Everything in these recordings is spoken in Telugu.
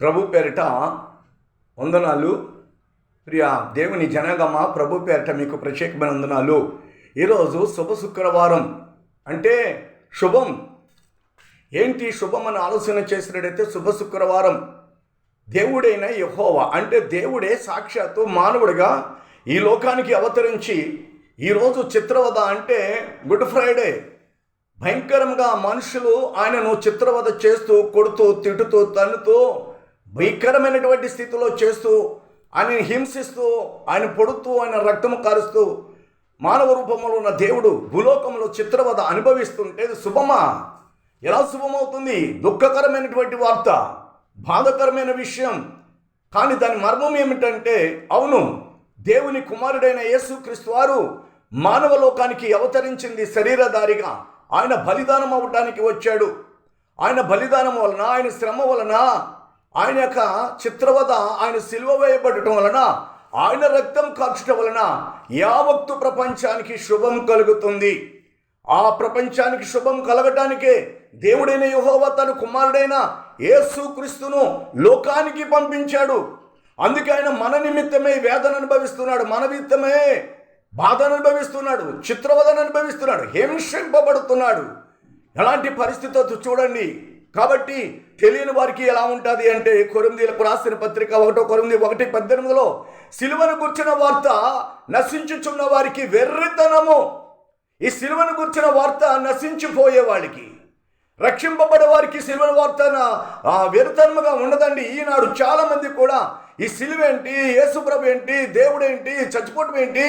ప్రభు పేరిట వందనాలు. ప్రియ దేవుని జనగమ ప్రభు పేరిట మీకు ప్రత్యేకమైన వందనాలు. ఈరోజు శుభ శుక్రవారం. అంటే శుభం. ఏంటి శుభం అని ఆలోచన చేసినట్టయితే శుభ శుక్రవారం. దేవుడైన యహోవా. అంటే దేవుడే సాక్షాత్తు మానవుడిగా ఈ లోకానికి అవతరించి ఈరోజు చిత్రవద అంటే గుడ్ ఫ్రైడే. భయంకరంగా మనుషులు ఆయనను చిత్రవద చేస్తూ కొడుతూ తిట్టుతూ తన్నుతూ భయంకరమైనటువంటి స్థితిలో చేస్తూ ఆయనని హింసిస్తూ ఆయన పొడుతూ ఆయన రక్తము కారుస్తూ మానవ రూపంలో ఉన్న దేవుడు భూలోకంలో చిత్రవద అనుభవిస్తుంటే శుభమ శుభమా? ఎలా శుభమవుతుంది? దుఃఖకరమైనటువంటి వార్త బాధకరమైన విషయం. కానీ దాని మర్మం ఏమిటంటే అవును దేవుని కుమారుడైన యేసుక్రీస్తు వారు మానవ లోకానికి అవతరించింది శరీరధారిగా. ఆయన బలిదానం అవ్వడానికి వచ్చాడు. ఆయన బలిదానం వలన ఆయన శ్రమ వలన ఆయన యొక్క చిత్రవద ఆయన సిలువ వేయబడటం వలన ఆయన రక్తం కాల్చడం వలన యావత్తు ప్రపంచానికి శుభం కలుగుతుంది. ఆ ప్రపంచానికి శుభం కలగటానికే దేవుడైన యెహోవా తన కుమారుడైన యేసుక్రీస్తును లోకానికి పంపించాడు. అందుకే ఆయన మన నిమిత్తమే వేదన అనుభవిస్తున్నాడు మన నిమిత్తమే బాధను అనుభవిస్తున్నాడు చిత్రవదను అనుభవిస్తున్నాడు హింసింపబడుతున్నాడు. ఎలాంటి పరిస్థితితో చూడండి. కాబట్టి తెలియని వారికి ఎలా ఉంటుంది అంటే కొరిందీలకు రాసిన పత్రిక ఒకటో కొరంది ఒకటి పద్దెనిమిదిలో సిలువను గుర్చిన వార్త నశించుచున్న వారికి వెర్రితనము. ఈ సిలువను గుర్చిన వార్త నశించిపోయే వాళ్ళకి రక్షింపబడే వారికి సిలువల వార్త వెరుతనముగా ఉండదండి. ఈనాడు చాలామంది కూడా ఈ సిలువ ఏంటి యేసుప్రభు ఏంటి దేవుడు ఏంటి చచ్చిపోవటం ఏంటి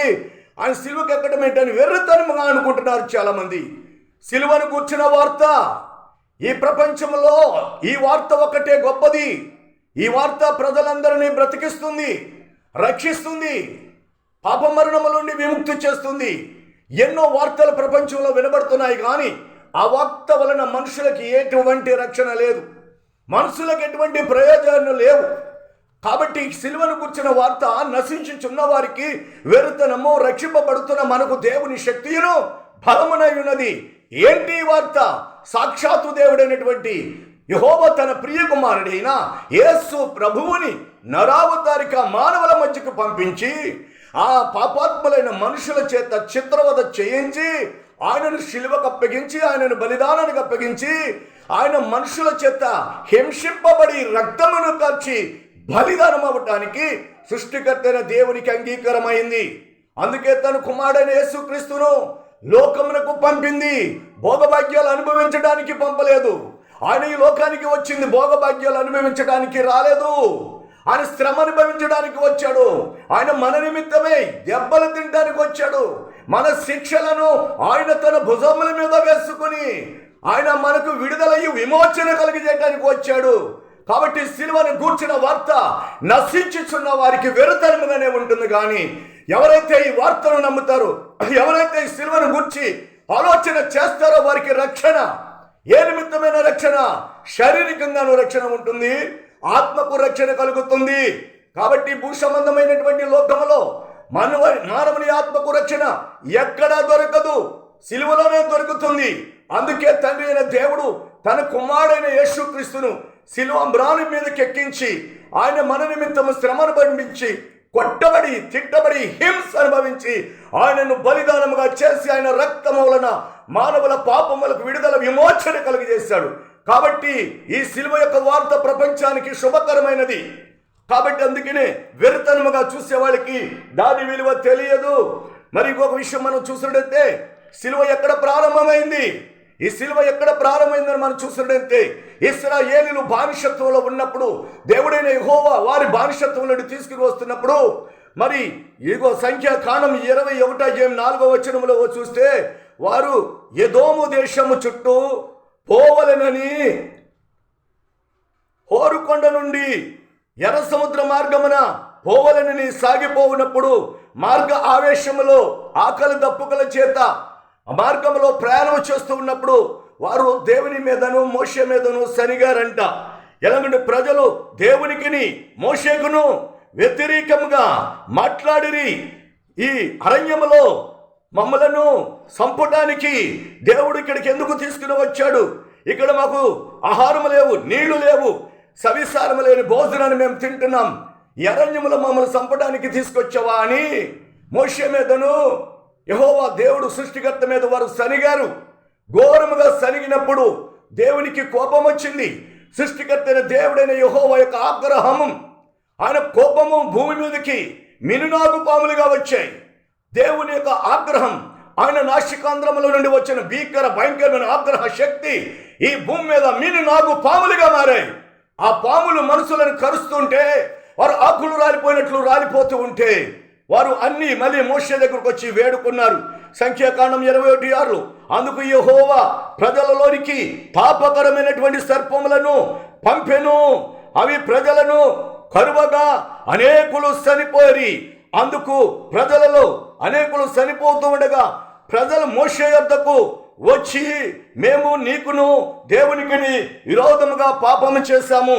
ఆయన సిలువకి ఎక్కడం ఏంటి అని వెర్రితనముగా అనుకుంటున్నారు చాలామంది. సిలువను కూర్చిన వార్త ఈ ప్రపంచంలో ఈ వార్త ఒకటే గొప్పది. ఈ వార్త ప్రజలందరినీ బ్రతికిస్తుంది రక్షిస్తుంది పాపమరణముల నుండి విముక్తి చేస్తుంది. ఎన్నో వార్తలు ప్రపంచంలో వినబడుతున్నాయి కానీ ఆ వార్త వలన మనుషులకి ఎటువంటి రక్షణ లేదు. మనుషులకు ఎటువంటి ప్రయోజనాలు లేవు. కాబట్టి సిలువను కూర్చున్న వార్త నశించుచున్న వారికి వెరుతనము రక్షింపబడుతున్న మనకు దేవుని శక్తియును బలమునై ఉన్నది. ఏంటి ఈ వార్త? సాక్షాత్తు దేవుడైనటువంటి యహోవ తన ప్రియ కుమారుడైన యేసు ప్రభువుని నరావతారిక మానవుల మధ్యకు పంపించి ఆ పాపాత్ములైన మనుషుల చేత చిత్రవద చేయించి ఆయనను శిలువకు అప్పగించి ఆయనను బలిదానానికి అప్పగించి ఆయన మనుషుల చేత హింసింపబడి రక్తమును కాల్చి బలిదానం అవ్వటానికి సృష్టికర్తైన దేవునికి అంగీకారమైంది. అందుకే తన కుమారుడైన యేసుక్రీస్తును లోకమునకు పంపింది. భోగభాగ్యాలు అనుభవించడానికి పంపలేదు. ఆయన ఈ లోకానికి వచ్చింది. భోగభాగ్యాలు అనుభవించడానికి రాలేదు. ఆయన శ్రమ అనుభవించడానికి వచ్చాడు. ఆయన మన నిమిత్తమే దెబ్బలు తినడానికి వచ్చాడు. మన శిక్షలను ఆయన తన భుజముల మీద వేసుకుని ఆయన మనకు విడుదలయ్యి విమోచన కలిగజేయడానికి వచ్చాడు. కాబట్టి సిలువను గూర్చిన వార్త నశించుచున్న వారికి వెరుతనముగానే ఉంటుంది కానీ ఎవరైతే ఈ వార్తను నమ్ముతారో ఎవరైతే ఈ సిలువను గూర్చి ఆలోచన చేస్తారో వారికి రక్షణ. ఏ నిమిత్తమైన రక్షణ? శారీరకంగాను రక్షణ ఉంటుంది. ఆత్మకు రక్షణ కలుగుతుంది. కాబట్టి భూ సంబంధమైనటువంటి లోకములో మానవ మానవుని ఆత్మకు రక్షణ ఎక్కడా దొరకదు. సిలువలోనే దొరుకుతుంది. అందుకే తండ్రి అయిన దేవుడు తన కుమారుడైన యేసుక్రీస్తును శిలువ మ్రాణి మీదకి ఎక్కించి ఆయన మన నిమిత్తము శ్రమను పంపించి కొట్టబడి తిట్టబడి హింస అనుభవించి ఆయనను బలిదానముగా చేసి ఆయన రక్తము వలన మానవుల పాపములకు విడుదల విమోచన కలిగజేశాడు. కాబట్టి ఈ సిలువ యొక్క వార్త ప్రపంచానికి శుభకరమైనది. కాబట్టి అందుకనే వెరితనముగా చూసే వాళ్ళకి దాని విలువ తెలియదు. మరి ఇంకొక విషయం మనం చూసినట్టయితే సిలువ ఎక్కడ ప్రారంభమైంది? ఈ సిలువ ఎక్కడ ప్రారంభమైందని మనం చూసినట్టయితే ఇస్రాయేలీలు బానిసత్వంలో ఉన్నప్పుడు దేవుడైన యహోవా వారి బానిసత్వం నుండి తీసుకుని వస్తున్నప్పుడు మరి ఇగో సంఖ్య కాణం ఇరవై ఒకటో ఏం నాలుగో వచనంలో చూస్తే వారు ఎదోము దేశము చుట్టూ పోవలెనని హోరుకొండ నుండి ఎర్ర సముద్ర మార్గమున పోవలనని సాగిపోవునప్పుడు మార్గ ఆవేశములో ఆకలి దప్పుకల చేత ఆ మార్గంలో ప్రయాణం చేస్తూ ఉన్నప్పుడు వారు దేవుని మీదను మోషే మీదను సనిగారంట ఎలాగంటే ప్రజలు దేవునికిని మోషేకును వ్యతిరేకంగా మాట్లాడిరి. ఈ అరణ్యములో మమ్మలను సంపటానికి దేవుడు ఇక్కడికి ఎందుకు తీసుకుని వచ్చాడు? ఇక్కడ మాకు ఆహారం లేవు నీళ్ళు లేవు సవిసారం లేని భోజనాన్ని మేము తింటున్నాం. ఈ అరణ్యములో మమ్మల్ని చంపడానికి తీసుకొచ్చావా అని మోషే మీదను యహోవా దేవుడు సృష్టికర్త మీద వారు సనిగారు. ఘోరముగా సనిగినప్పుడు దేవునికి కోపం వచ్చింది సృష్టికర్తైన దేవుడైన యహోవా యొక్క ఆగ్రహము ఆయన కోపము భూమి మీదకి మినునాగు పాములుగా వచ్చాయి. దేవుని యొక్క ఆగ్రహం ఆయన నాశికాంధ్రముల నుండి వచ్చిన భీకర భయంకరమైన ఆగ్రహ శక్తి ఈ భూమి మీద మినునాగు పాములుగా మారాయి. ఆ పాములు మనుషులను కరుస్తుంటే వారు ఆకులు రాలిపోయినట్లు రాలిపోతూ ఉంటే వారు అన్ని మళ్ళీ మోషే దగ్గరకు వచ్చి వేడుకున్నారు. సంఖ్యాకాండం ఇరవై ఒకటి ఆరు అందుకు యహోవా ప్రజలలోనికి పాపకరమైనటువంటి సర్పములను పంపెను. అవి ప్రజలను కరువగా అనేకులు చనిపోయి అందుకు ప్రజలలో అనేకులు చనిపోతూ ఉండగా ప్రజలు మోషే యొద్దకు వచ్చి మేము నీకును దేవునికి విరోధముగా పాపము చేశాము.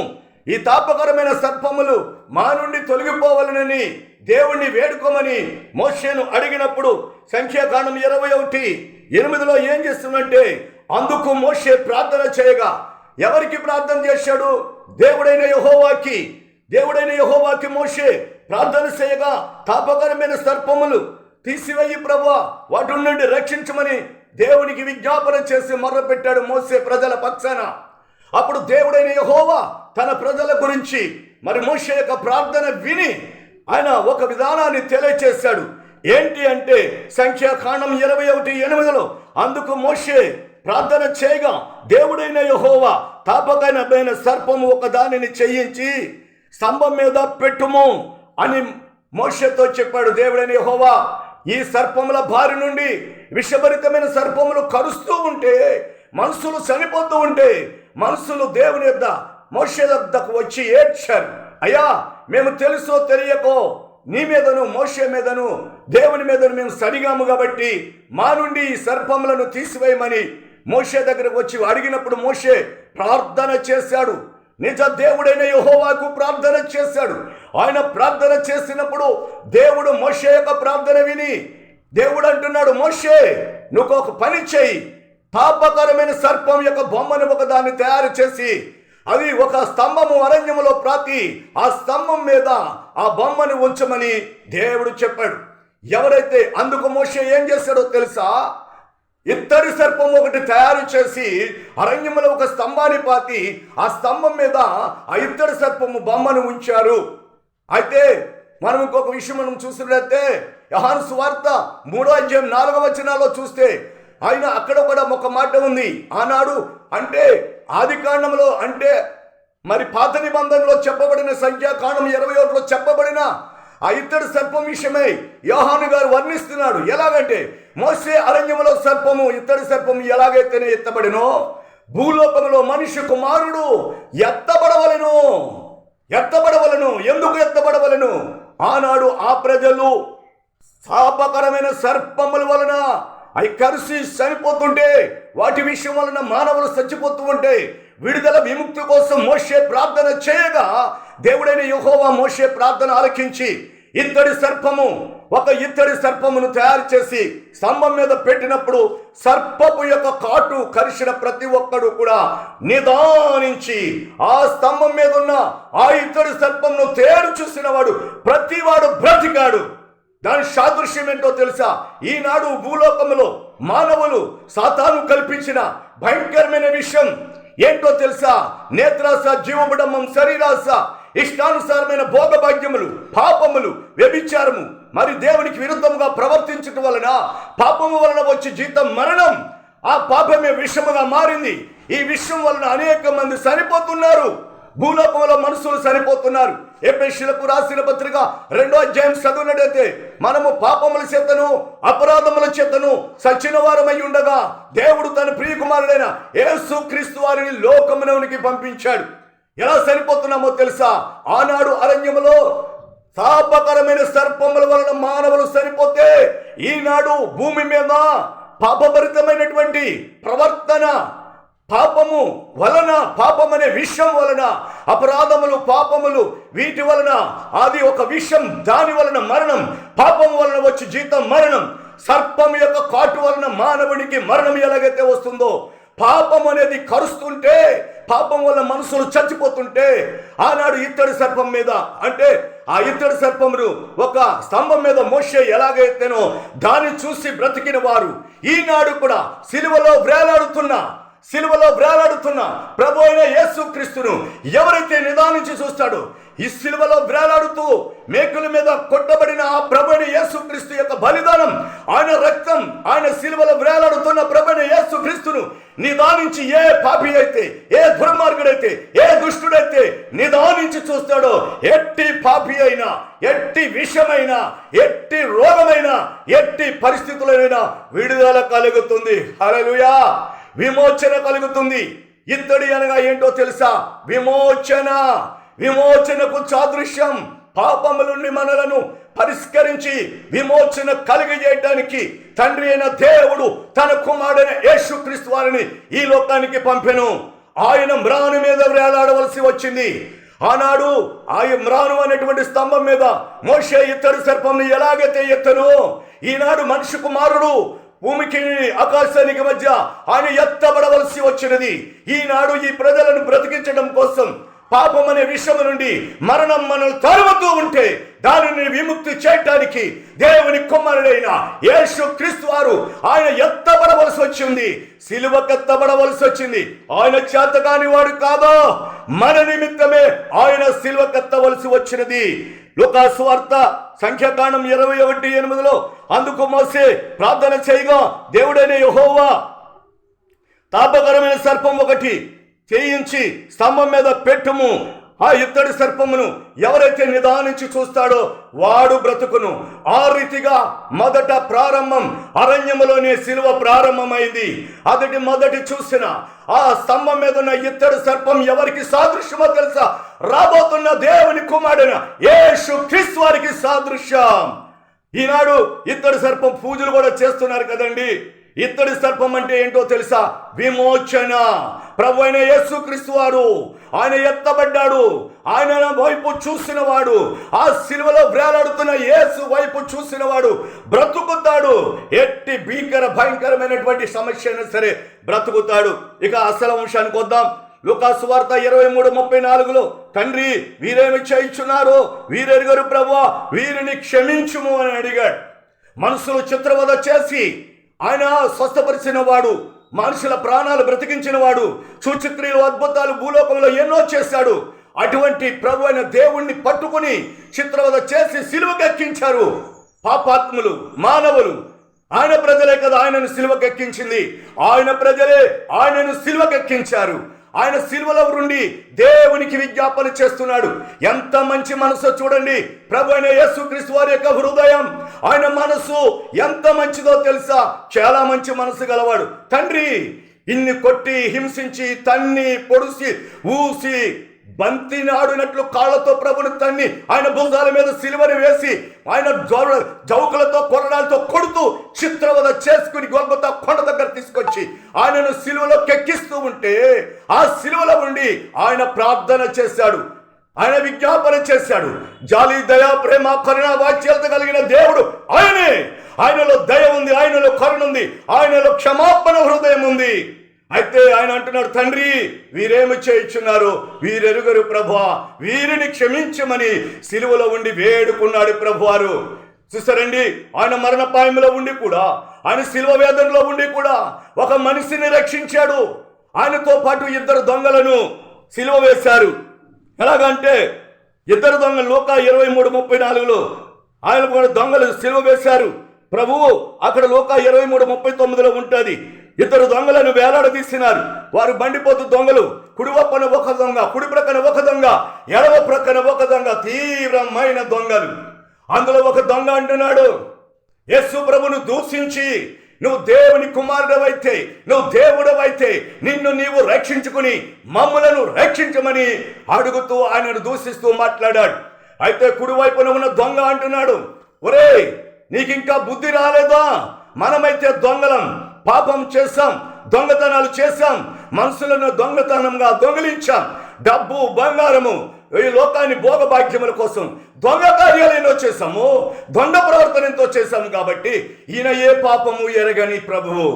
ఈ తాపకరమైన సర్పములు మా నుండి తొలగిపోవాలనని దేవుణ్ణి వేడుకోమని మోషేను అడిగినప్పుడు సంఖ్యాకాండం ఇరవై ఒకటి ఎనిమిదిలో ఏం చేస్తుందంటే అందుకు మోషే ప్రార్థన చేయగా ఎవరికి ప్రార్థన చేశాడు? దేవుడైన యహోవాకి. దేవుడైన యహోవాకి మోషే ప్రార్థన చేయగా తాపకరమైన సర్పములు తీసివేయి ప్రభా వాటి నుండి రక్షించమని దేవునికి విజ్ఞాపన చేసి మొర్రపెట్టాడు మోసే ప్రజల పక్షాన. అప్పుడు దేవుడైన యహోవా తన ప్రజల గురించి మరి మోషే యొక్క ప్రార్థన విని ఆయన ఒక విధానాన్ని తెలియచేశాడు. ఏంటి అంటే సంఖ్యాకాండం ఇరవై ఒకటి ఎనిమిదిలో అందుకు మోషే ప్రార్థన చేయగా దేవుడైన యహోవా తాపకైన సర్పము ఒక దానిని చేయించి స్తంభం మీద పెట్టుము అని మోషతో చెప్పాడు దేవుడైన యహోవా. ఈ సర్పముల బారి నుండి విషభరితమైన సర్పములు కరుస్తూ ఉంటే మనుషులు చనిపోతూ ఉంటే మనుషులు దేవుని యొద్ద మోష వద్దకు వచ్చి ఏడ్చారు. అయ్యా మేము తెలుసో తెలియకో నీ మీదను మోషే మీదను దేవుని మీదను మేము సరిగాము కాబట్టి మా నుండి ఈ సర్పములను తీసివేయమని మోషే దగ్గరకు వచ్చి అడిగినప్పుడు మోషే ప్రార్థన చేశాడు. నిజ దేవుడైన యహోవాకు ప్రార్థన చేశాడు. ఆయన ప్రార్థన చేసినప్పుడు దేవుడు మోషే యొక్క ప్రార్థన విని దేవుడు అంటున్నాడు మోషే నువ్వు ఒక పని చేయి. పాపకరమైన సర్పం యొక్క బొమ్మను ఒక దాన్ని తయారు చేసి అవి ఒక స్తంభము అరణ్యములో ప్రాతి ఆ స్తంభం మీద ఆ బొమ్మని ఉంచమని దేవుడు చెప్పాడు. ఎవరైతే అందుకు మోసే ఏం చేశాడో తెలుసా? ఇత్తడి సర్పం ఒకటి తయారు చేసి అరణ్యములో ఒక స్తంభాన్ని పాతి ఆ స్తంభం మీద ఆ ఇత్తడి సర్పము బొమ్మను ఉంచారు. అయితే మనం ఇంకొక విషయం మనం చూసినట్లయితే యహాను సువార్త మూడో అధ్యాయం నాలుగవ వచనాల్లో చూస్తే ఆయన అక్కడ కూడా ఒక మాట ఉంది. ఆనాడు అంటే ఆది కాండంలో అంటే మరి పాత నిబంధనలో చెప్పబడిన సంఖ్యాకాండం ఇరవై ఒకటిలో చెప్పబడిన ఆ ఇద్దరు సర్పం విషయమై యోహాను గారు వర్ణిస్తున్నాడు. ఎలాగంటే మోసే అరణ్యములో సర్పము ఇత్తడి సర్పము ఎలాగైతేనే ఎత్తబడినో భూలోకములో మనిషి కుమారుడు ఎత్తబడవలెను. ఎత్తబడవలను. ఎందుకు ఎత్తబడవలను? ఆనాడు ఆ ప్రజలు శాపకరమైన సర్పముల వలన అవి కలిసి చనిపోతుంటే వాటి విషయం వలన మానవులు చచ్చిపోతూ ఉంటే విడుదల విముక్తి కోసం మోషే ప్రార్థన చేయగా దేవుడైన యుహోవా మోషే ప్రార్థన ఆలకించి ఇత్తడి సర్పము ఒక ఇత్తడి సర్పమును తయారు చేసి స్తంభం మీద పెట్టినప్పుడు సర్పపు యొక్క కాటు కరిచిన ప్రతి ఒక్కడు కూడా నిదానించి ఆ స్తంభం మీద ఉన్న ఆ ఇత్తడి సర్పమును తేరు చూసిన వాడు ప్రతివాడు బ్రతికాడు. దాని సాదృశ్యం ఏంటో తెలుసా? ఈనాడు భూలోకములో మానవులు సాతాను కల్పించిన భయంకరమైన విషయం ఏంటో తెలుసా? నేత్రాస జీవబుడమ్మం శరీరాస ఇష్టానుసారమైన భోగభాగ్యములు పాపములు వ్యభిచారము మరి దేవునికి విరుద్ధముగా ప్రవర్తించటం వలన పాపము వలన వచ్చి జీతం మరణం ఆ పాపమే విషముగా మారింది. ఈ విషయం వలన అనేక మంది చనిపోతున్నారు. భూలోకంలో మనుషులు సరిపోతున్నారు ఎపిషులకు రాసిన పత్రిక రెండో అధ్యాయం చదువునట్టయితే మనము పాపముల చేతను అపరాధముల చేతను సచిన వారమై ఉండగా దేవుడు తన ప్రియకుమారుడైన యేసు క్రీస్తు వారిని లోకమునవునికి పంపించాడు. ఎలా సరిపోతున్నామో తెలుసా? ఆనాడు అరణ్యములో శాపకరమైన సర్పముల వలన మానవులు సరిపోతే ఈనాడు భూమి మీద పాపభరితమైనటువంటి ప్రవర్తన పాపము వలన పాపం అనే విషయం వలన అపరాధములు పాపములు వీటి వలన అది ఒక విషయం దాని వలన మరణం పాపం వలన వచ్చి జీతం మరణం సర్పం యొక్క కాటు వలన మానవునికి మరణం ఎలాగైతే వస్తుందో పాపం అనేది కరుస్తుంటే పాపం వల్ల మనుషులు చచ్చిపోతుంటే ఆనాడు ఇత్తడి సర్పం మీద అంటే ఆ ఇత్తడి సర్పమును ఒక స్తంభం మీద మోసే ఎలాగైతేనో దాన్ని చూసి బ్రతికిన వారు. ఈనాడు కూడా సిలువలో వేలాడుతున్న సిలువలో వేలాడుతున్న ప్రభు అయిన యేసు క్రీస్తును ఎవరైతే నిదానించి చూస్తాడో ఈ సిలువలో వేలాడుతూ మేకుల మీద కొట్టబడిన ఆ ప్రభుని యేసుక్రీస్తు యేసు క్రీస్తు యొక్క బలిదానం ఆయన రక్తం ఆయన సిలువలో వేలాడుతున్న ప్రభుని యేసుక్రీస్తును యేసు క్రీస్తును నిదానించి ఏ పాపి అయితే ఏ దుర్మార్గుడైతే ఏ దుష్టుడైతే నిదానించి చూస్తాడో ఎట్టి పాపి అయినా ఎట్టి విషమైనా ఎట్టి రోగమైనా ఎట్టి పరిస్థితులైనా విడుదల కలుగుతుంది. హలలుయా విమోచన కలుగుతుంది. ఇత్తడి అనగా ఏంటో తెలుసా? విమోచన. విమోచనకు సాదృశ్యం పాపముల నుండి మనలను పరిష్కరించి విమోచన కలిగజేయడానికి తండ్రి అయిన దేవుడు తన కుమారుడైన యేసుక్రీస్తు వారిని ఈ లోకానికి పంపెను. ఆయన మ్రాను మీద వేలాడవలసి వచ్చింది. ఆనాడు ఆ మ్రాను అనేటువంటి స్తంభం మీద మోషే ఇత్తడి సర్పంని ఎలాగైతే ఎత్తను ఈనాడు మనిషి కుమారుడు భూమికి ఆకాశానికి మధ్య ఆయన ఎత్తబడవలసి వచ్చినది. ఈనాడు ఈ ప్రజలను బ్రతికించడం కోసం పాపం అనే విషయం నుండి మరణం మనల్ని తరుముతూ ఉంటే దానిని విముక్తి చేయటానికి దేవుని కుమారుడైన యేసు క్రీస్తు వారు ఆయన ఎత్తబడవలసి వచ్చింది సిలువకెత్తబడవలసి వచ్చింది. ఆయన చేత కాని వాడు కాదో. మన నిమిత్తమే ఆయన సిలువకెత్తవలసి వచ్చినది. లుకాస్వార్త సంఖ్యాకాండం ఇరవై ఒకటి ఎనిమిదిలో అందుకు మోసే ప్రార్థన చేయగా దేవుడైన యహోవా తాపకరమైన సర్పం ఒకటి చేయించి స్తంభం మీద పెట్టుము. ఆ ఇత్తడి సర్పమును ఎవరైతే నిదానించి చూస్తాడో వాడు బ్రతుకును. ఆ రీతిగా మొదట ప్రారంభం అరణ్యములోనే శిలువ ప్రారంభమైంది. అతడి మొదటి చూసిన ఆ స్తంభం మీద ఉన్న ఇత్తడి సర్పం ఎవరికి సాదృశ్యమో తెలుసా? రాబోతున్న దేవుని కుమారుడిన యేసు క్రీస్తు వారికి సాదృశ్యం. ఈనాడు ఇత్తడి సర్పం పూజలు కూడా చేస్తున్నారు కదండి. ఇత్తడి సర్పం అంటే ఏంటో తెలుసా? విమోచన. ప్రభు అయిన యేసుక్రీస్తు వారు. ఆయన ఎత్తబడ్డాడు. ఆయన వైపు చూసిన వాడు ఆ సిలువలో వేలాడుతున్న యేసు వైపు చూసిన వాడు బ్రతుకుతాడు. ఎట్టి భీకర భయంకరమైనటువంటి సమస్య అయినా సరే బ్రతుకుతాడు. ఇక అసలు అంశానికి వద్దాం. లుకాసు వార్త ఇరవై మూడు ముప్పై నాలుగులో తండ్రి వీరేమి చేయించున్నారు? వీరెరుగరు ప్రభు వీరిని క్షమించుము అని అడిగాడు. మనసులు చిత్రవద చేసి ఆయన స్వస్థపరిచిన వాడు మనుషుల ప్రాణాలు బ్రతికించిన వాడు సూచిక్రియలు అద్భుతాలు భూలోకంలో ఎన్నో చేశాడు. అటువంటి ప్రభు అయిన దేవుణ్ణి పట్టుకుని చిత్రవద చేసి సిలువకెక్కించారు. పాపాత్ములు మానవులు ఆయన ప్రజలే కదా ఆయనను సిలువకెక్కించింది. ఆయన ప్రజలే ఆయనను సిలువకెక్కించారు. ఆయన సిలువలో ఉండి దేవునికి విజ్ఞాపన చేస్తున్నాడు. ఎంత మంచి మనసు చూడండి. ప్రభు అయిన యేసుక్రీస్తు వారి యొక్క హృదయం ఆయన మనసు ఎంత మంచిదో తెలుసా? చాలా మంచి మనసు గలవాడు. తండ్రి ఇన్ని కొట్టి హింసించి తన్ని పొడిసి ఊసి బంతి నాడినట్లు కాళ్ళతో ప్రభుని తన్ని ఆయన భుజాల మీద సిలువని వేసి ఆయన జౌకలతో కొరడాలతో కొడుతూ చిత్రవద చేసుకుని గొల్బత కొండ దగ్గర తీసుకొచ్చి ఆయనను సిలువలో కెక్కిస్తూ ఉంటే ఆ సిలువలో ఉండి ఆయన ప్రార్థన చేశాడు. ఆయన విజ్ఞాపన చేశాడు. జాలి దయ ప్రేమ కరుణ వాచ్యత కలిగిన దేవుడు ఆయనే. ఆయనలో దయ ఉంది ఆయనలో కరుణ ఉంది ఆయనలో క్షమాపణ హృదయం ఉంది. అయితే ఆయన అంటున్నాడు తండ్రి వీరేమి చేయించున్నారు? వీరెరుగరు ప్రభా వీరిని క్షమించమని సిలువలో ఉండి వేడుకున్నాడు ప్రభువారు. చూసారండి ఆయన మరణపాయంలో ఉండి కూడా ఆయన శిల్వ వేదనలో ఉండి కూడా ఒక మనిషిని రక్షించాడు. ఆయనతో పాటు ఇద్దరు దొంగలను సిలువ వేశారు. ఎలాగంటే ఇద్దరు దొంగలు లోక ఇరవై మూడు ముప్పై నాలుగులో ఆయన కూడా దొంగలు సిలువ వేశారు. ప్రభువు అక్కడ లోక ఇరవై మూడు ముప్పై తొమ్మిదిలో ఉంటుంది. ఇద్దరు దొంగలను వేలాడదీసినారు. వారు బండిపోతు దొంగలు. కుడి పక్కన ఒక దొంగ కుడి ప్రక్కన ఒక దొంగ ఎడవ ప్రక్కన ఒక దొంగ తీవ్రమైన దొంగలు. అందులో ఒక దొంగ అంటున్నాడు యస్సు ప్రభును దూషించి నువ్వు దేవుని కుమారుడవైతే నువ్వు దేవుడవైతే నిన్ను నీవు రక్షించుకుని మమ్ములను రక్షించమని అడుగుతూ ఆయనను దూషిస్తూ మాట్లాడాడు. అయితే కుడివైపున ఉన్న దొంగ అంటున్నాడు ఒరే నీకింకా బుద్ధి రాలేదా? మనమైతే దొంగలం. పాపం చేశాం దొంగతనాలు చేశాం మనుషులను దొంగతనంగా దొంగిలించాం. డబ్బు బంగారము ఈ లోకాన్ని భోగభాగ్యముల కోసం దొంగ కార్యాలు ఎన్నో చేశాము దొంగ ప్రవర్తన ఎంతో చేశాము కాబట్టి ఈయన ఏ పాపము ఎరగని ప్రభువు.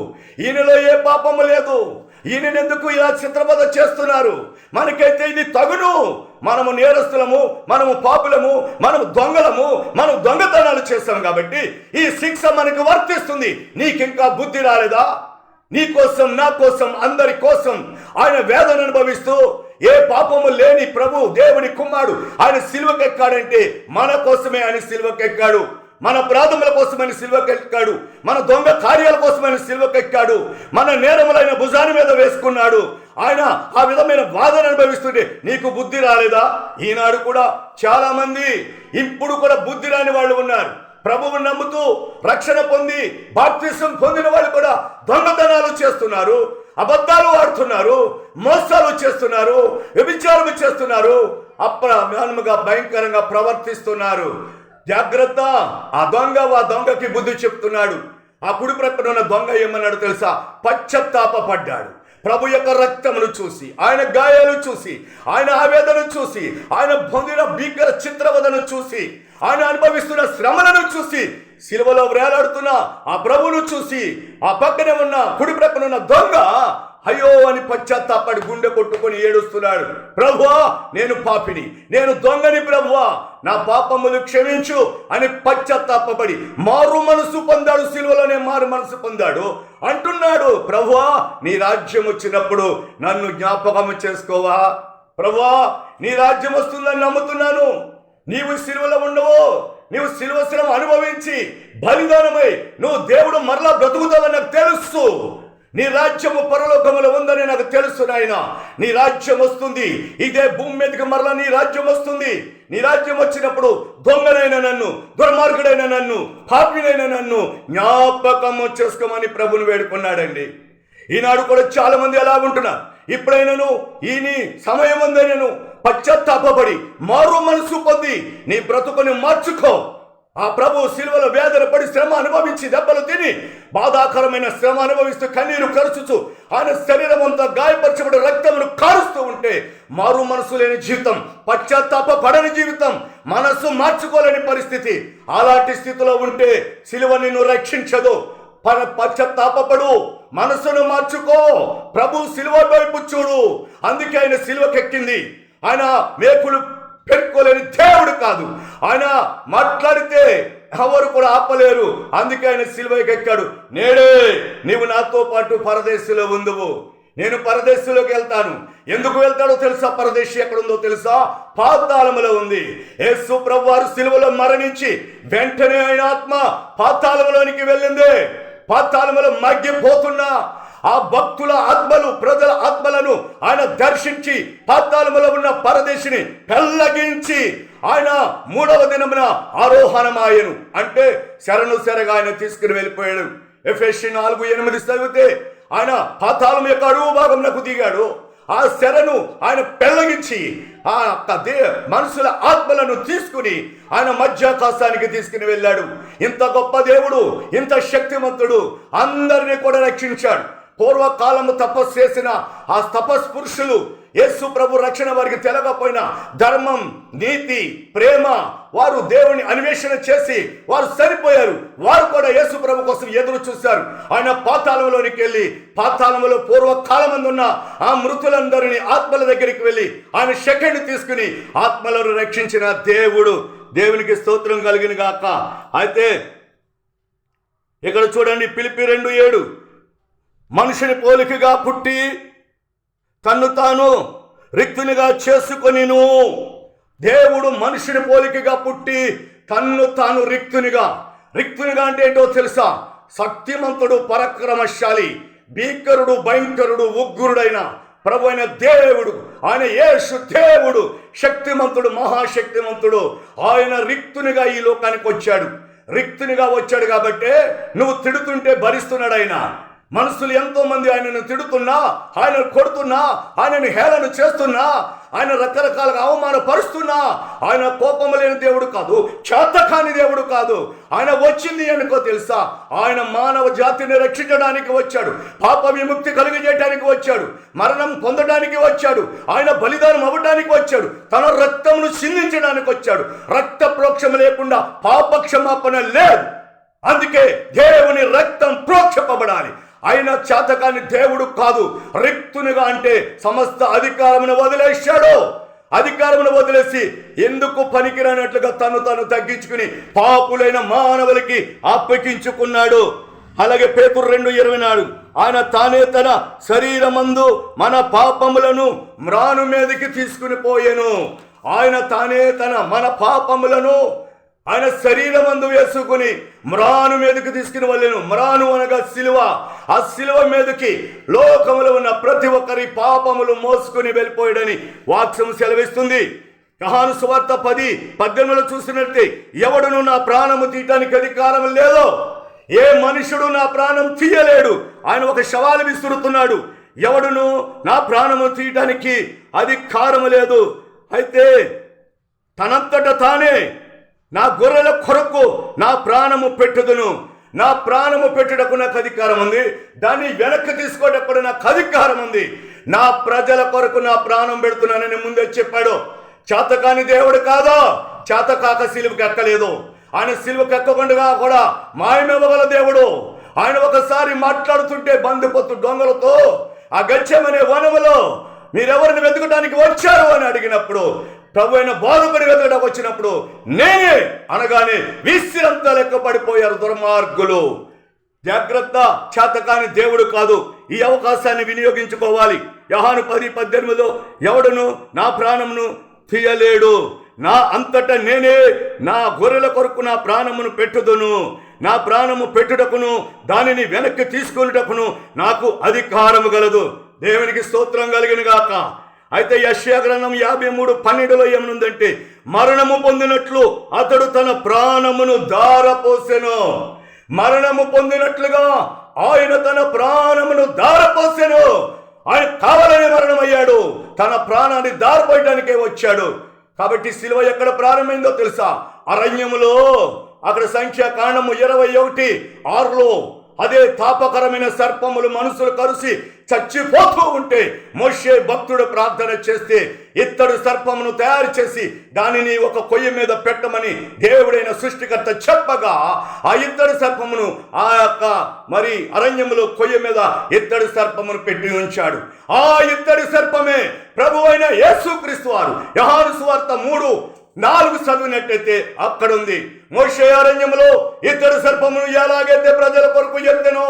ఈయనలో ఏ పాపము లేదు. ఈయన ఎందుకు ఇలా చిత్రబద చేస్తున్నారు? మనకైతే ఇది తగును. మనము నేరస్తులము మనము పాపులము మనము దొంగలము మనం దొంగతనాలు చేస్తాం కాబట్టి ఈ శిక్ష మనకు వర్తిస్తుంది. నీకింకా బుద్ధి రాలేదా? నీ కోసం నా కోసం అందరి కోసం ఆయన వేదన అనుభవిస్తూ ఏ పాపము లేని ప్రభు దేవుని కుమారుడు ఆయన సిల్వకెక్కాడంటే మన కోసమే ఆయన సిల్వకెక్కాడు. మన ప్రాధముల కోసమని సిల్వకెక్కాడు. మన దొంగ కార్యాల కోసమని సిల్వకెక్కాడు. మన నేరములైన భుజాని మీద వేసుకున్నాడు. ఆయన ఆ విధమైన బాధను అనుభవిస్తుంటే నీకు బుద్ధి రాలేదా? ఈనాడు కూడా చాలా మంది ఇప్పుడు కూడా బుద్ధి రాని వాళ్ళు ఉన్నారు. ప్రభువు నమ్ముతూ రక్షణ పొంది బాప్తిసం పొందిన వాళ్ళు కూడా దొంగతనాలు చేస్తున్నారు అబద్ధాలు ఆడుతున్నారు మోసాలు చేస్తున్నారు వ్యభిచారం చేస్తున్నారు. అప్రమానముగా భయంకరంగా ప్రవర్తిస్తున్నారు. జాగ్రత్త. ఆ దొంగ ఆ దొంగకి బుద్ధి చెప్తున్నాడు. ఆ కుడి ప్రక్కన ఉన్న దొంగ ఏమన్నాడు తెలుసా? పశ్చత్తాపడ్డాడు ప్రభు యొక్క రక్తమును చూసి ఆయన గాయాలు చూసి ఆయన ఆవేదన చూసి ఆయన పొందిన భీకర చిత్రవదను చూసి ఆయన అనుభవిస్తున్న శ్రమలను చూసి సిలువలో వేలాడుతున్న ఆ ప్రభువును చూసి ఆ పక్కనే ఉన్న కుడి ప్రక్కన ఉన్న దొంగ అయ్యో అని పశ్చాత్తాపడి గుండె కొట్టుకొని ఏడుస్తున్నాడు. ప్రభువా నేను పాపిని. నేను దొంగని ప్రభువా. నా పాపములు క్షమించు అని పశ్చాత్తాపడి మారు మనసు పొందాడు సిలువలోనే మారు మనసు పొందాడు. అంటున్నాడు ప్రభువా నీ రాజ్యం వచ్చినప్పుడు నన్ను జ్ఞాపకము చేసుకోవా? ప్రభువా నీ రాజ్యం వస్తుందని నమ్ముతున్నాను. నీవు సిలువలో ఉండవు నీవు సిలువ శ్రమ అనుభవించి బలిదానమై నువ్వు దేవుడు మరలా బ్రతుకుతావని నాకు తెలుసు. నీ రాజ్యము పరలోకములో ఉందని నాకు తెలుసు నాయన. నీ రాజ్యం వస్తుంది. ఇదే భూమి మీదకి మరలా నీ రాజ్యం వస్తుంది. నీ రాజ్యం వచ్చినప్పుడు దొంగనైన నన్ను దుర్మార్గుడైన నన్ను పాపినైన నన్ను జ్ఞాపకము చేసుకోమని ప్రభుని వేడుకున్నాడండి. ఈనాడు కూడా చాలా మంది ఎలా ఉంటున్నారు. ఇప్పుడైనను ఈ నీ సమయం ఉందైనను పశ్చాత్తాపడి మారు మనసు పొంది నీ బ్రతుకుని మార్చుకో. ఆ ప్రభు సిలువల వేదన పడి శ్రమ అనుభవించి దెబ్బలు తిని బాధాకరమైన శ్రమ అనుభవిస్తూ కన్నీరు కరుచుచు ఆయన శరీరం అంతా గాయపరచబడి రక్తమును కారుస్తూ ఉంటే మారు మనసు లేని జీవితం పశ్చాత్తాప పడని జీవితం మనస్సు మార్చుకోలేని పరిస్థితి. అలాంటి స్థితిలో ఉంటే శిలువ నిన్ను రక్షించదు. పశ్చాత్తాపడు మనసును మార్చుకో. ప్రభు శిలువ వైపు చూడు. అందుకే ఆయన శిలువకెక్కింది ఆయన మేకులు పెట్టుకోలేని దేవుడు కాదు. ఆయన మాట్లాడితే ఎవరు కూడా ఆపలేరు. అందుకే ఆయన సిలువకి ఎక్కాడు. నేడే నీవు నాతో పాటు పరదేశంలో ఉందువు. నేను పరదేశంలోకి వెళ్తాను. ఎందుకు వెళ్తాడో తెలుసా? పరదేశి ఎక్కడుందో తెలుసా? పాతాళములో ఉంది. యేసు ప్రభువారు సిలువలో మరణించి వెంటనే ఆయన ఆత్మ పాతాళములోనికి వెళ్ళింది. పాతాళములో మగ్గిపోతున్నా. ఆ భక్తుల ఆత్మలు ప్రజల ఆత్మలను ఆయన దర్శించి పాతాళములో ఉన్న పరదేశిని పెల్లగించి ఆయన మూడవ దినమున ఆరోహణమాయను. అంటే శరణు శరగా ఆయన తీసుకుని వెళ్ళిపోయాడు. ఎఫ్ఎస్సి నాలుగు ఎనిమిది చదివితే ఆయన పాతాళం యొక్క అడుగు భాగంలో దిగాడు. ఆ శరను ఆయన పెళ్ళగించి ఆ యొక్క దే మనుషుల ఆత్మలను తీసుకుని ఆయన మధ్యాకాశానికి తీసుకుని వెళ్ళాడు. ఇంత గొప్ప దేవుడు ఇంత శక్తిమంతుడు అందరినీ కూడా రక్షించాడు. పూర్వకాలము తపస్సు చేసిన ఆ తపస్ పురుషులు యేసు ప్రభు రక్షణ వారికి తెలగపోయిన ధర్మం నీతి ప్రేమ వారు దేవుని అన్వేషణ చేసి వారు చనిపోయారు వారు కూడా యేసు ప్రభు కోసం ఎదురు చూశారు. ఆయన పాతాళంలోనికి వెళ్ళి పాతాళంలో పూర్వకాలం ఉన్న ఆ మృతులందరినీ ఆత్మల దగ్గరికి వెళ్ళి ఆయన సెకండ్ తీసుకుని ఆత్మలను రక్షించిన దేవుడు. దేవునికి స్తోత్రం కలిగిన గాక అయితే ఇక్కడ చూడండి పిలిపి రెండు ఏడు. మనుషుని పోలికగా పుట్టి తన్ను తాను రిక్తునిగా చేసుకొనిను. దేవుడు మనుషుని పోలికగా పుట్టి తన్ను తాను రిక్తునిగా. రిక్తునిగా అంటే ఏంటో తెలుసా? శక్తిమంతుడు పరక్రమశాలి భీకరుడు భయంకరుడు ఉగ్రుడైన ప్రభు అయిన దేవుడు ఆయన యేసు దేవుడు శక్తిమంతుడు మహాశక్తిమంతుడు ఆయన రిక్తునిగా ఈ లోకానికి వచ్చాడు. రిక్తునిగా వచ్చాడు కాబట్టే నువ్వు తిడుతుంటే భరిస్తున్నాడు ఆయన మనసులు ఎంతో మంది ఆయనను తిడుతున్నా ఆయనను కొడుతున్నా ఆయనను హేళన చేస్తున్నా ఆయన రకరకాలుగా అవమానపరుస్తున్నా. ఆయన కోపం లేని దేవుడు కాదు చేతకాని దేవుడు కాదు. ఆయన వచ్చింది అనుకో తెలుసా? ఆయన మానవ జాతిని రక్షించడానికి వచ్చాడు. పాప విముక్తి కలిగజేయడానికి వచ్చాడు. మరణం పొందడానికి వచ్చాడు. ఆయన బలిదానం అవ్వడానికి వచ్చాడు. తన రక్తమును చిందించడానికి వచ్చాడు. రక్త ప్రోక్షమ లేకుండా పాప క్షమాపణ లేదు. అందుకే దేవుని రక్తం ప్రోక్షపబడాలి. ఆయన చేతకాని దేవుడు కాదు రిక్తునిగా అంటే సమస్త అధికారమును వదిలేశాడు. అధికారమును వదిలేసి ఎందుకు పనికిరానట్లుగా తను తను తగ్గించుకుని పాపులైన మానవులకి అప్పగించుకున్నాడు? అలాగే పేతురు రెండు ఇరవై నాలుగు ఆయన తానే తన శరీరమందు మన పాపములను మ్రాను మీదకి తీసుకుని పోయెను. ఆయన తానే తన మన పాపములను ఆయన శరీరమందు వేసుకుని మ్రాను మీదకి తీసుకుని వెళ్ళాను. మ్రాను అనగా సిలువ. ఆ సిలువ మీదకి లోకములో ఉన్న ప్రతి ఒక్కరి పాపములు మోసుకుని వెళ్ళిపోయాడని వాక్యం సెలవిస్తుంది. కహాను సువార్త పది పద్దెనిమిదిలో చూసినట్టే ఎవడును నా ప్రాణము తీయటానికి అధికారం లేదో ఏ మనుషుడు నా ప్రాణం తీయలేడు. ఆయన ఒక శవాలు విసురుతున్నాడు. ఎవడును నా ప్రాణము తీయటానికి అధికారము లేదు. అయితే తనంతట తానే నా గొర్రెల కొరకు నా ప్రాణము పెట్టుదును. నా ప్రాణము పెట్టుటకు నాకు అధికారం ఉంది దాన్ని వెనక్కి తీసుకోటప్పుడు నాకు అధికారం ఉంది నా ప్రజల కొరకు నా ప్రాణం పెడుతున్నానని ముందే చెప్పాడు. చేతకాని దేవుడు కాదో? చేతకాక సిలువుకి ఎక్కలేదు. ఆయన సిలువుకి ఎక్కకుండా కూడా మాయమివ్వగల దేవుడు. ఆయన ఒకసారి మాట్లాడుతుంటే బందిపోతు దొంగలతో ఆ గచ్చమనే వనములో మీరెవరిని వెతకడానికి వచ్చారు? అని అడిగినప్పుడు ప్రభు అయిన బోధకుడి వెతకడానికి వచ్చినప్పుడు నేనే అనగానే విసిరంతా లెక్క పడిపోయారు దుర్మార్గులు. జాగ్రత్త చేతకాని దేవుడు కాదు. ఈ అవకాశాన్ని వినియోగించుకోవాలి. యహాను పది పద్దెనిమిదిలో ఎవడును నా ప్రాణమును తీయలేడు. నా అంతట నేనే నా గొర్రెల కొరకు నా ప్రాణమును పెట్టుదును. నా ప్రాణము పెట్టుటకును దానిని వెనక్కి తీసుకునేటకును నాకు అధికారము గలదు. దేవునికి స్తోత్రం కలిగిన గాక అయితే యశ్యా గ్రంథం యాభై మూడు పన్నెండులో ఏమనుందంటే మరణము పొందినట్లు అతడు తన ప్రాణమును దారపోసెను మరణము పొందినట్లుగా ఆయన తన ప్రాణమును దారపోసెను ఆయన కావాలని మరణమయ్యాడు. తన ప్రాణాన్ని దారిపోయడానికే వచ్చాడు. కాబట్టి శిలువ ఎక్కడ ప్రారంభమైందో తెలుసా? అరణ్యములో. అక్కడ సంఖ్యాకాండము ఇరవై ఒకటి ఆరులో. అదే తాపకరమైన సర్పములు మనుషులు కలిసి చచ్చిపోతూ ఉంటే మోషే భక్తుడు ప్రార్థన చేస్తే ఇత్తడు సర్పమును తయారు చేసి దానిని ఒక కొయ్య మీద పెట్టమని దేవుడైన సృష్టికర్త చెప్పగా ఆ ఇత్తడి సర్పమును ఆ యొక్క మరి అరణ్యములో కొయ్య మీద ఇత్తడి సర్పమును పెట్టి ఉంచాడు. ఆ ఇత్తడి సర్పమే ప్రభు అయిన యేసుక్రీస్తు వారు. యహాను సువార్త మూడు నాలుగు చదివినట్టయితే అక్కడ ఉంది మోషే ఇద్దరు సర్పమును ఎలాగైతే ప్రజల కొరకు ఎత్తెను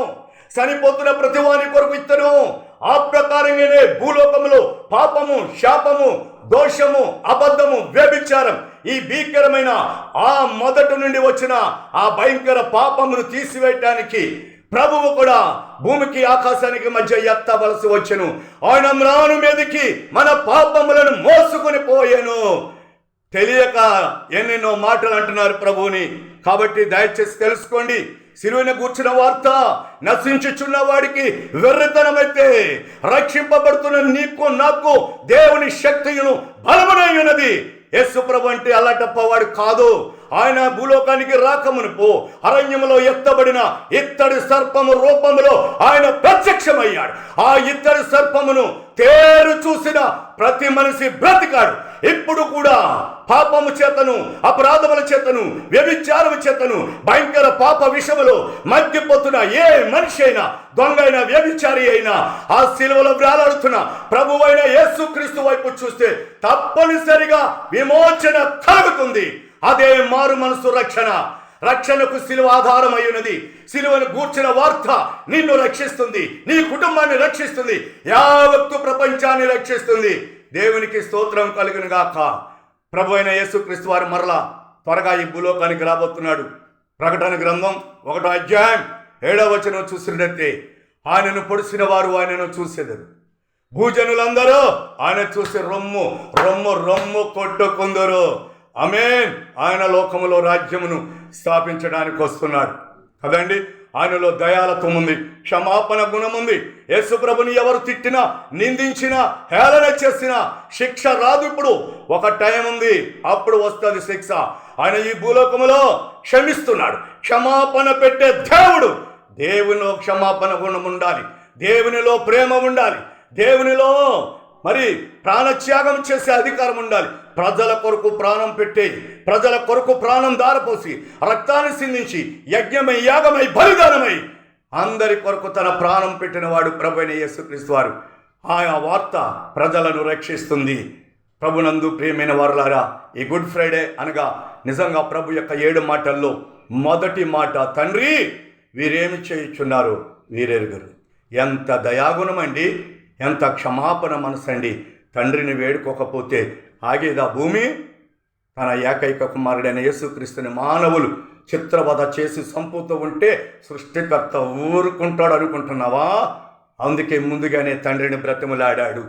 చనిపోతున్న ప్రతివాని కొరకు ఇత్తను ఆ ప్రకారంగానే భూలోకములో పాపము శాపము దోషము అబద్ధము వ్యభిచారం ఈ భీకరమైన ఆ మొదటి నుండి వచ్చిన ఆ భయంకర పాపమును తీసివేయటానికి ప్రభువు కూడా భూమికి ఆకాశానికి మధ్య ఎత్తవలసి వచ్చను. ఆయన మ్రాను మీదకి మన పాపములను మోసుకొని పోయాను. తెలియక ఎన్నెన్నో మాటలు అంటున్నారు ప్రభువుని. కాబట్టి దయచేసి తెలుసుకోండి. సిలువని కూర్చున్న వార్త నశించుచున్న వాడికి వెర్రితనమైతే రక్షింపబడుతున్న నీకు నాకు దేవుని శక్తియును బలమునై ఉన్నది యేసు ప్రభు అంటే అల్లటప్పవాడు కాదు. ఆయన భూలోకానికి రాకమునుపు అరణ్యములో ఎత్తబడిన ఇత్తడి సర్పము రూపములో ఆయన ప్రత్యక్షమయ్యాడు ఆ ఇత్తడి సర్పమును తేరు చూసిన ప్రతి మనిషి బ్రతికాడు. ఇప్పుడు కూడా పాపము చేతను అపరాధముల చేతను వ్యభిచారము చేతను భయంకర పాప విషములో మగ్గిపోతున్న ఏ మనిషి అయినా దొంగ అయినా వ్యభిచారి అయినా ఆ శిలువలో వేలాడుతున్న ప్రభువైన యేసుక్రీస్తు వైపు చూస్తే తప్పనిసరిగా విమోచన కలుగుతుంది. అదే మారు మనసు రక్షణ. రక్షణకు సిలువ ఆధారమైనది సిలువను గూర్చిన వార్త నిన్ను రక్షిస్తుంది. నీ కుటుంబాన్ని రక్షిస్తుంది. యావత్తు ప్రపంచాన్ని రక్షిస్తుంది. దేవునికి స్తోత్రం కలిగిన గాక. ప్రభు అయిన యేసుక్రీస్తు వారు మరలా త్వరగా ఈ భూలోకానికి రాబోతున్నాడు. ప్రకటన గ్రంథం ఒకటో అధ్యాయం ఏడవ వచనం చూసినట్టే ఆయనను పొడిసిన వారు ఆయనను చూసేదారు. భూజనులందరూ ఆయన చూసి రొమ్ము రొమ్ము రొమ్ము కొట్టుకుందరు. అమేన్ ఆయన లోకములో రాజ్యమును స్థాపించడానికి వస్తున్నాడు. కదండి? ఆయనలో దయాలత్వం ఉంది క్షమాపణ గుణం ఉంది. యేసుప్రభుని ఎవరు తిట్టినా నిందించినా హేళన చేసినా శిక్ష రాదు ఇప్పుడు. ఒక టైం ఉంది అప్పుడు వస్తుంది శిక్ష. ఆయన ఈ భూలోకములో క్షమిస్తున్నాడు. క్షమాపణ పెట్టే దేవుడు. దేవునిలో క్షమాపణ గుణం ఉండాలి. దేవునిలో ప్రేమ ఉండాలి. దేవునిలో మరి ప్రాణత్యాగం చేసే అధికారం ఉండాలి. ప్రజల కొరకు ప్రాణం పెట్టే ప్రజల కొరకు ప్రాణం దారపోసి రక్తాన్ని సిందించి యజ్ఞమై యాగమై బలిదానమై అందరి కొరకు తన ప్రాణం పెట్టిన వాడు ప్రభు యేసుక్రీస్తు వారు. ఆయా వార్త ప్రజలను రక్షిస్తుంది. ప్రభునందు ప్రియమైన వారులారా ఈ గుడ్ ఫ్రైడే అనగా నిజంగా ప్రభు యొక్క ఏడు మాటల్లో మొదటి మాట తండ్రి వీరేమి చేయుచున్నారు? వీరెరుగరు. ఎంత దయాగుణమండి ఎంత క్షమాపణ మనసండి. తండ్రిని వేడుకోకపోతే ఆగేదా భూమి తన ఏకైక కుమారుడైన యేసుక్రీస్తుని మానవులు చిత్రవధ చేసి సంపుతూ ఉంటే సృష్టికర్త ఊరుకుంటాడు అనుకుంటున్నావా? అందుకే ముందుగానే తండ్రిని బ్రతిమలాడాడు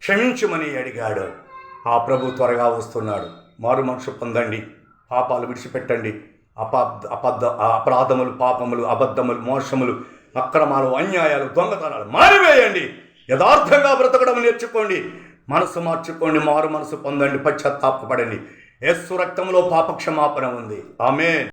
క్షమించమని అడిగాడు. ఆ ప్రభు త్వరగా వస్తున్నాడు. మారు మనసు పొందండి. పాపాలు విడిచిపెట్టండి. అపార్థ అబద్ధ అపరాధములు పాపములు అబద్ధములు మోసములు అక్రమాలు అన్యాయాలు దొంగతనాలు మారివేయండి. యథార్థంగా బ్రతకడం నేర్చుకోండి. మనసు మార్చుకోండి మారు మనసు పొందండి పశ్చాత్తాపడండి యేసు రక్తంలో పాపక్షమాపణ ఉంది. ఆమె